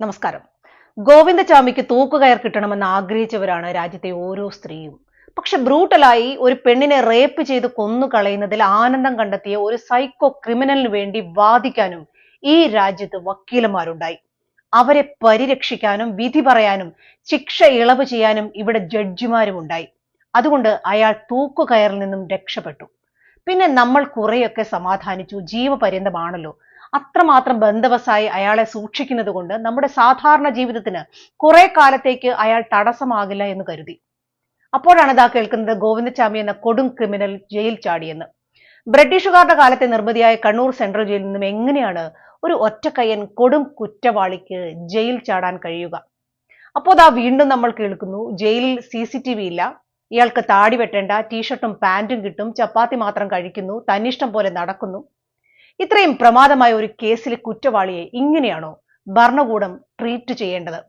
നമസ്കാരം. ഗോവിന്ദചാമിക്ക് തൂക്കുകയർ കിട്ടണമെന്ന് ആഗ്രഹിച്ചവരാണ് രാജ്യത്തെ ഓരോ സ്ത്രീയും. പക്ഷെ ബ്രൂട്ടലായി ഒരു പെണ്ണിനെ റേപ്പ് ചെയ്ത് കൊന്നു കളയുന്നതിൽ ആനന്ദം കണ്ടെത്തിയ ഒരു സൈക്കോ ക്രിമിനലിന് വേണ്ടി വാദിക്കാനും ഈ രാജ്യത്ത് വക്കീലന്മാരുണ്ടായി. അവരെ പരിരക്ഷിക്കാനും വിധി പറയാനും ശിക്ഷ ഇളവ് ചെയ്യാനും ഇവിടെ ജഡ്ജിമാരും ഉണ്ടായി അതുകൊണ്ട് അയാൾ തൂക്കുകയറിൽ നിന്നും രക്ഷപ്പെട്ടു. പിന്നെ നമ്മൾ കുറെയൊക്കെ സമാധാനിച്ചു. ജീവപര്യന്തമാണല്ലോ. അത്രമാത്രം ബന്ധവസായി അയാളെ സൂക്ഷിക്കുന്നത് കൊണ്ട് നമ്മുടെ സാധാരണ ജീവിതത്തിന് കുറെ കാലത്തേക്ക് അയാൾ തടസ്സമാകില്ല എന്ന് കരുതി. അപ്പോഴാണ് ഇതാ കേൾക്കുന്നത് ഗോവിന്ദചാമി എന്ന കൊടും ക്രിമിനൽ ജയിൽ ചാടിയെന്ന്. ബ്രിട്ടീഷുകാരുടെ കാലത്തെ നിർമ്മിതിയായ കണ്ണൂർ സെൻട്രൽ ജയിലിൽ നിന്നും എങ്ങനെയാണ് ഒരു ഒറ്റക്കയ്യൻ കൊടും കുറ്റവാളിക്ക് ജയിൽ ചാടാൻ കഴിയുക? അപ്പോൾ ദാ വീണ്ടും നമ്മൾ കേൾക്കുന്നു ജയിലിൽ സി ഇല്ല. ഇയാൾക്ക് താടി വെട്ടേണ്ട ടീഷർട്ടും പാന്റും കിട്ടും ചപ്പാത്തി മാത്രം കഴിക്കുന്നു തന്നിഷ്ടം പോലെ നടക്കുന്നു. ഇത്രയും പ്രമാദമായ ഒരു കേസിലെ കുറ്റവാളിയെ ഇങ്ങനെയാണോ ഭരണകൂടം ട്രീറ്റ് ചെയ്യേണ്ടത്?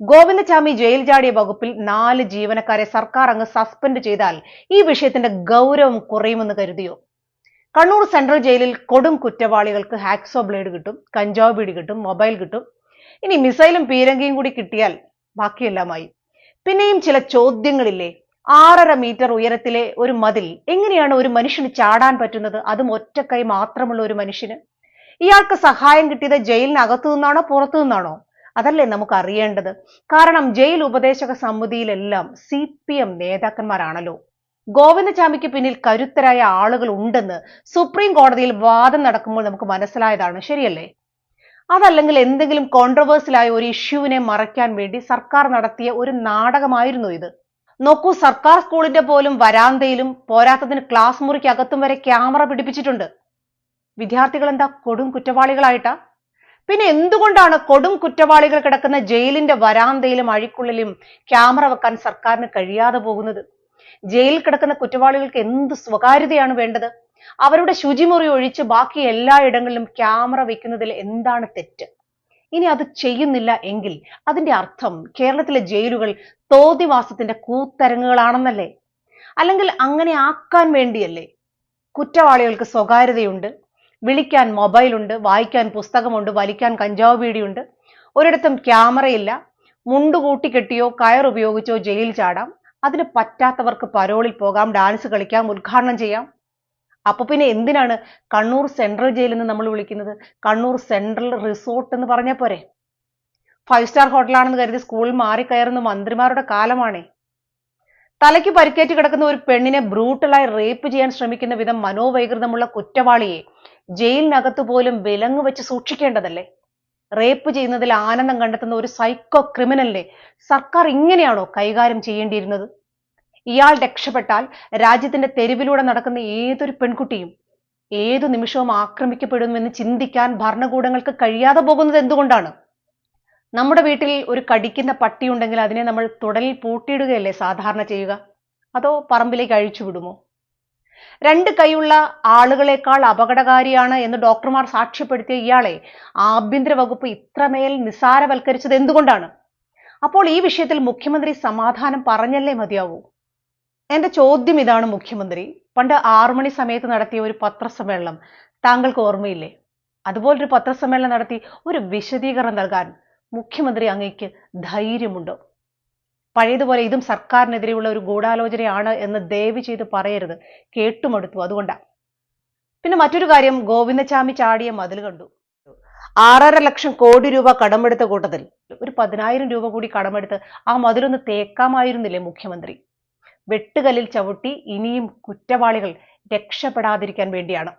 ഗോവിന്ദചാമി ജയിൽ ചാടിയ വകുപ്പിൽ നാല് ജീവനക്കാരെ സർക്കാർ അങ്ങ് സസ്പെൻഡ് ചെയ്താൽ ഈ വിഷയത്തിന്റെ ഗൗരവം കുറയുമെന്ന് കരുതിയോ? കണ്ണൂർ സെൻട്രൽ ജയിലിൽ കൊടും കുറ്റവാളികൾക്ക് ഹാക്സോ ബ്ലേഡ് കിട്ടും കഞ്ചാവ് ബീഡി കിട്ടും മൊബൈൽ കിട്ടും. ഇനി മിസൈലും പീരങ്കിയും കൂടി കിട്ടിയാൽ ബാക്കിയെല്ലാമായി. പിന്നെയും ചില ചോദ്യങ്ങളില്ലേ? ആറര മീറ്റർ ഉയരത്തിലെ ഒരു മതിൽ. എങ്ങനെയാണ് ഒരു മനുഷ്യന് ചാടാൻ പറ്റുന്നത്? അതും ഒറ്റക്കൈ മാത്രമുള്ള ഒരു മനുഷ്യന്. ഇയാൾക്ക് സഹായം കിട്ടിയത് ജയിലിനകത്തു നിന്നാണോ പുറത്തു നിന്നാണോ? അതല്ലേ നമുക്ക് അറിയേണ്ടത്. കാരണം ജയിൽ ഉപദേശക സമിതിയിലെല്ലാം സി പി എം നേതാക്കന്മാരാണല്ലോ. ഗോവിന്ദചാമിക്ക് പിന്നിൽ കരുത്തരായ ആളുകൾ ഉണ്ടെന്ന് സുപ്രീം കോടതിയിൽ വാദം നടക്കുമ്പോൾ നമുക്ക് മനസ്സിലായതാണ്. ശരിയല്ലേ? അതല്ലെങ്കിൽ എന്തെങ്കിലും കോൺട്രവേഴ്സിലായ ഒരു ഇഷ്യൂവിനെ മറയ്ക്കാൻ വേണ്ടി സർക്കാർ നടത്തിയ ഒരു നാടകമായിരുന്നു ഇത്. നോക്കൂ സർക്കാർ സ്കൂളിന്റെ പോലും വരാന്തയിലും പോരാത്തതിന് ക്ലാസ് മുറിക്ക് അകത്തും വരെ ക്യാമറ പിടിപ്പിച്ചിട്ടുണ്ട്. വിദ്യാർത്ഥികൾ എന്താ കൊടും കുറ്റവാളികളായിട്ടാ? പിന്നെ എന്തുകൊണ്ടാണ് കൊടും കുറ്റവാളികൾ കിടക്കുന്ന ജയിലിന്റെ വരാന്തയിലും അഴിക്കുള്ളിലും ക്യാമറ വെക്കാൻ സർക്കാരിന് കഴിയാതെ പോകുന്നത്? ജയിലിൽ കിടക്കുന്ന കുറ്റവാളികൾക്ക് എന്ത് സ്വകാര്യതയാണ് വേണ്ടത്? അവരുടെ ശുചിമുറി ഒഴിച്ച് ബാക്കി എല്ലാ ഇടങ്ങളിലും ക്യാമറ വെക്കുന്നതിൽ എന്താണ് തെറ്റ്? ഇനി അത് ചെയ്യുന്നില്ല എങ്കിൽ അതിന്റെ അർത്ഥം കേരളത്തിലെ ജയിലുകൾ തോതിവാസത്തിന്റെ കൂത്തരങ്ങുകളാണെന്നല്ലേ? അല്ലെങ്കിൽ അങ്ങനെ ആക്കാൻ വേണ്ടിയല്ലേ? കുറ്റവാളികൾക്ക് സ്വകാര്യതയുണ്ട് വിളിക്കാൻ മൊബൈലുണ്ട് വായിക്കാൻ പുസ്തകമുണ്ട് വലിക്കാൻ കഞ്ചാവ് ബീഡിയുണ്ട് ഒരിടത്തും ക്യാമറയില്ല. മുണ്ട് കൂട്ടിക്കെട്ടിയോ കയർ ഉപയോഗിച്ചോ ജയിലിൽ ചാടാം. അതിന് പറ്റാത്തവർക്ക് പരോളിൽ പോകാം ഡാൻസ് കളിക്കാം ഉദ്ഘാടനം ചെയ്യാം. അപ്പൊ പിന്നെ എന്തിനാണ് കണ്ണൂർ സെൻട്രൽ ജയിലിൽ നിന്ന് നമ്മൾ വിളിക്കുന്നത്? കണ്ണൂർ സെൻട്രൽ റിസോർട്ട് എന്ന് പറഞ്ഞാൽ പോരെ? ഫൈവ് സ്റ്റാർ ഹോട്ടലാണെന്ന് കരുതി സ്കൂളിൽ മാറിക്കയറുന്ന മന്ത്രിമാരുടെ കാലമാണേ. തലയ്ക്ക് പരിക്കേറ്റ് കിടക്കുന്ന ഒരു പെണ്ണിനെ ബ്രൂട്ടലായി റേപ്പ് ചെയ്യാൻ ശ്രമിക്കുന്ന വിധം മനോവൈകൃതമുള്ള കുറ്റവാളിയെ ജയിലിനകത്ത് പോലും വിലങ്ങ് വെച്ച് സൂക്ഷിക്കേണ്ടതല്ലേ? റേപ്പ് ചെയ്യുന്നതിൽ ആനന്ദം കണ്ടെത്തുന്ന ഒരു സൈക്കോ ക്രിമിനലിനെ സർക്കാർ ഇങ്ങനെയാണോ കൈകാര്യം ചെയ്യേണ്ടിയിരുന്നത്? ഇയാൾ രക്ഷപ്പെട്ടാൽ രാജ്യത്തിന്റെ തെരുവിലൂടെ നടക്കുന്ന ഏതൊരു പെൺകുട്ടിയും ഏതു നിമിഷവും ആക്രമിക്കപ്പെടുമെന്ന് ചിന്തിക്കാൻ ഭരണകൂടങ്ങൾക്ക് കഴിയാതെ പോകുന്നത് എന്തുകൊണ്ടാണ്? നമ്മുടെ വീട്ടിൽ ഒരു കടിക്കുന്ന പട്ടി ഉണ്ടെങ്കിൽ അതിനെ നമ്മൾ തുടലിൽ പൂട്ടിയിടുകയല്ലേ സാധാരണ ചെയ്യുക? അതോ പറമ്പിലേക്ക് അഴിച്ചു വിടുമോ? രണ്ട് കൈയുള്ള ആളുകളെക്കാൾ അപകടകാരിയാണ് എന്ന് ഡോക്ടർമാർ സാക്ഷ്യപ്പെടുത്തിയ ഇയാളെ ആഭ്യന്തര വകുപ്പ് ഇത്രമേൽ നിസാരവൽക്കരിച്ചത് എന്തുകൊണ്ടാണ്? അപ്പോൾ ഈ വിഷയത്തിൽ മുഖ്യമന്ത്രി സമാധാനം പറഞ്ഞല്ലേ മതിയാവൂ? എന്റെ ചോദ്യം ഇതാണ് മുഖ്യമന്ത്രി. പണ്ട് ആറു മണി സമയത്ത് നടത്തിയ ഒരു പത്രസമ്മേളനം താങ്കൾക്ക് ഓർമ്മയില്ലേ? അതുപോലൊരു പത്രസമ്മേളനം നടത്തി ഒരു വിശദീകരണം നൽകാൻ മുഖ്യമന്ത്രി അങ്ങേക്ക് ധൈര്യമുണ്ടോ. പഴയതുപോലെ ഇതും സർക്കാരിനെതിരെയുള്ള ഒരു ഗൂഢാലോചനയാണ് എന്ന് ദയവ് ചെയ്ത് പറയരുത്. കേട്ടുമടുത്തു അതുകൊണ്ടാണ് പിന്നെ മറ്റൊരു കാര്യം ഗോവിന്ദചാമി ചാടിയ മതിൽ കണ്ടു. ആറര ലക്ഷം കോടി രൂപ കടമെടുത്ത കൂട്ടത്തിൽ ഒരു പതിനായിരം രൂപ കൂടി കടമെടുത്ത് ആ മതിലൊന്ന് തേക്കാമായിരുന്നില്ലേ മുഖ്യമന്ത്രി? വെട്ടുകല്ലിൽ ചവിട്ടി ഇനിയും കുറ്റവാളികൾ രക്ഷപ്പെടാതിരിക്കാൻ വേണ്ടിയാണ്.